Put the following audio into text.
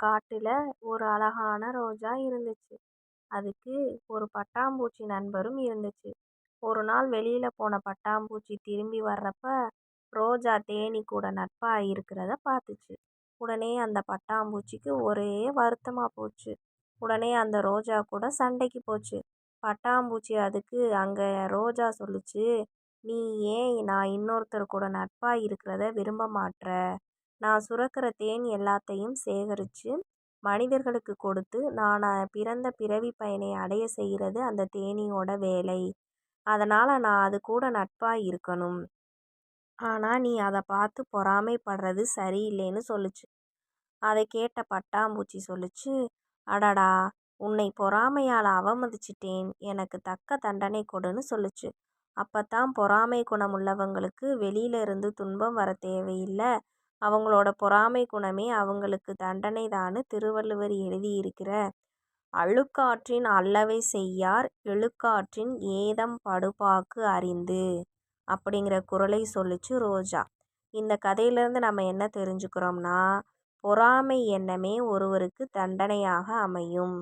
காட்டில் ஒரு அழகான ரோஜா இருந்துச்சு. அதுக்கு ஒரு பட்டாம்பூச்சி நண்பரும் இருந்துச்சு. ஒரு நாள் வெளியில் போன பட்டாம்பூச்சி திரும்பி வர்றப்ப ரோஜா தேனீ கூட நட்பாக இருக்கிறத பார்த்துச்சு உடனே அந்த பட்டாம்பூச்சிக்கு ஒரே வருத்தமாக போச்சு. உடனே அந்த ரோஜா கூட சண்டைக்கு போச்சு. பட்டாம்பூச்சி அதுக்கு அங்கே ரோஜா சொல்லுச்சு நீ ஏன் நான் இன்னொருத்தர் கூட நட்பாக இருக்கிறத விரும்ப மாட்ற? நான் சுரக்கிற தேன் எல்லாத்தையும் சேகரித்து மனிதர்களுக்கு கொடுத்து நான் பிறந்த பிறவி பயனை அடைய செய்கிறது அந்த தேனியோட வேலை. அதனால் நான் அது கூட நட்பாக இருக்கணும். ஆனால் நீ அதை பார்த்து பொறாமைப்படுறது சரியில்லைன்னு சொல்லுச்சு. அதை கேட்ட பட்டாம்பூச்சி சொல்லுச்சு அடடா உன்னை பொறாமையால் அவமதிச்சிட்டேன். எனக்கு தக்க தண்டனை கொடுன்னு சொல்லுச்சு. அப்போ தான் பொறாமை குணம் உள்ளவங்களுக்கு வெளியில இருந்து துன்பம் வர தேவையில்லை. அவங்களோட பொறாமை குணமே அவங்களுக்கு தண்டனை தான்னு திருவள்ளுவர் எழுதியிருக்கிற. அழுக்காற்றின் அல்லவை செய்யார் எழுக்காற்றின் ஏதம் படுபாக்கு அறிந்து அப்படிங்கிற குரலை சொல்லிச்சு ரோஜா. இந்த கதையிலேருந்து நம்ம என்ன தெரிஞ்சுக்கிறோம்னா பொறாமை எண்ணமே ஒருவருக்கு தண்டனையாக அமையும்.